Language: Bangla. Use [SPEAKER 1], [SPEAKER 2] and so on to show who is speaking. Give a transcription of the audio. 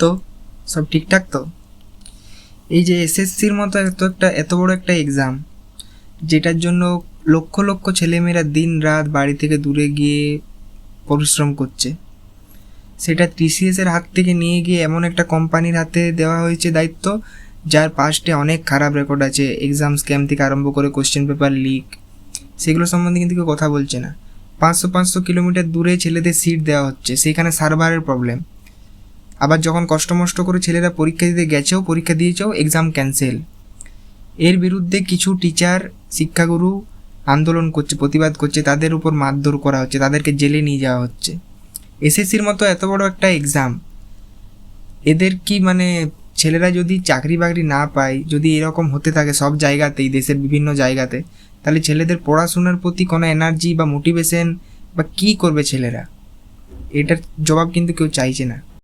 [SPEAKER 1] তো, সব ঠিকঠাক তো? এই যে এসএসসির মতো এত একটা, এত বড় একটা এক্সাম যেটার জন্য লক্ষ লক্ষ ছেলেমেয়েরা দিন রাত বাড়ি থেকে দূরে গিয়ে পরিশ্রম করছে। সেটা টিসিএস এর হাত থেকে নিয়ে গিয়ে এমন একটা কোম্পানির হাতে দেওয়া হয়েছে দায়িত্ব, যার পাস্টে অনেক খারাপ রেকর্ড আছে এক্সাম স্ক্যাম থেকে আরম্ভ করে কোশ্চেন পেপার লিক সেগুলো সম্বন্ধে কিন্তু কেউ কথা বলছে না। পাঁচশো পাঁচশো কিলোমিটার দূরে ছেলেদের সিট দেওয়া হচ্ছে, সেখানে সার্ভারের প্রবলেম আবার যখন কষ্টমষ্ট করে ছেলেরা পরীক্ষা দিতে গেছেও, পরীক্ষা দিয়েছেও এক্সাম ক্যান্সেল এর বিরুদ্ধে কিছু টিচার শিক্ষাগুরু আন্দোলন করছে, প্রতিবাদ করছে, তাদের উপর মারধর করা হচ্ছে, তাদেরকে জেলে নিয়ে যাওয়া হচ্ছে। এসএসসির মতো এত বড় একটা এক্সাম এদের কি মানে ছেলেরা যদি চাকরি বাকরি না পায়, যদি এরকম হতে থাকে সব জায়গাতেই, দেশের বিভিন্ন জায়গাতে, তাহলে ছেলেদের পড়াশোনার প্রতি কোনো এনার্জি বা মোটিভেশন বা কী করবে ছেলেরা? এটার জবাব কিন্তু কেউ চাইছে না।